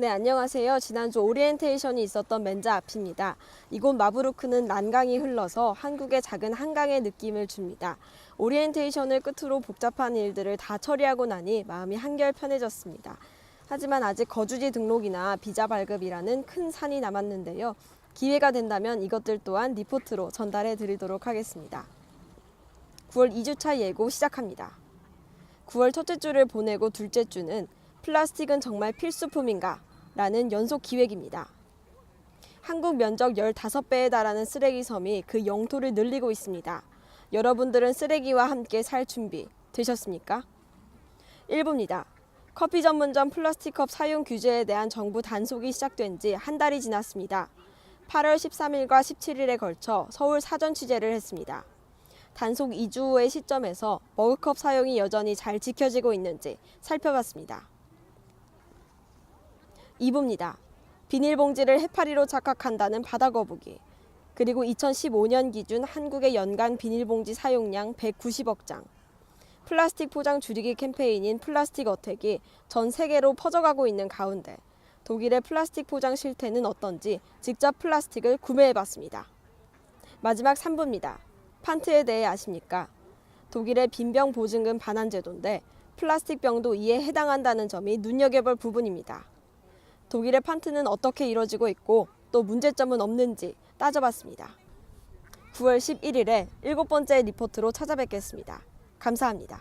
네, 안녕하세요. 지난주 오리엔테이션이 있었던 멘자 앞입니다. 이곳 마브루크는 난강이 흘러서 한국의 작은 한강의 느낌을 줍니다. 오리엔테이션을 끝으로 복잡한 일들을 다 처리하고 나니 마음이 한결 편해졌습니다. 하지만 아직 거주지 등록이나 비자 발급이라는 큰 산이 남았는데요. 기회가 된다면 이것들 또한 리포트로 전달해 드리도록 하겠습니다. 9월 2주차 예고 시작합니다. 9월 첫째 주를 보내고 둘째 주는 플라스틱은 정말 필수품인가? 라는 연속 기획입니다. 한국 면적 15배에 달하는 쓰레기 섬이 그 영토를 늘리고 있습니다. 여러분들은 쓰레기와 함께 살 준비 되셨습니까? 1부입니다. 커피 전문점 플라스틱컵 사용 규제에 대한 정부 단속이 시작된 지 한 달이 지났습니다. 8월 13일과 17일에 걸쳐 서울 사전 취재를 했습니다. 단속 2주 후의 시점에서 머그컵 사용이 여전히 잘 지켜지고 있는지 살펴봤습니다. 2부입니다. 비닐봉지를 해파리로 착각한다는 바다 거북이. 그리고 2015년 기준 한국의 연간 비닐봉지 사용량 190억 장. 플라스틱 포장 줄이기 캠페인인 플라스틱 어택이 전 세계로 퍼져가고 있는 가운데 독일의 플라스틱 포장 실태는 어떤지 직접 플라스틱을 구매해봤습니다. 마지막 3부입니다. 판트에 대해 아십니까? 독일의 빈병 보증금 반환 제도인데 플라스틱 병도 이에 해당한다는 점이 눈여겨볼 부분입니다. 독일의 판트는 어떻게 이루어지고 있고 또 문제점은 없는지 따져봤습니다. 9월 11일에 일곱 번째 리포트로 찾아뵙겠습니다. 감사합니다.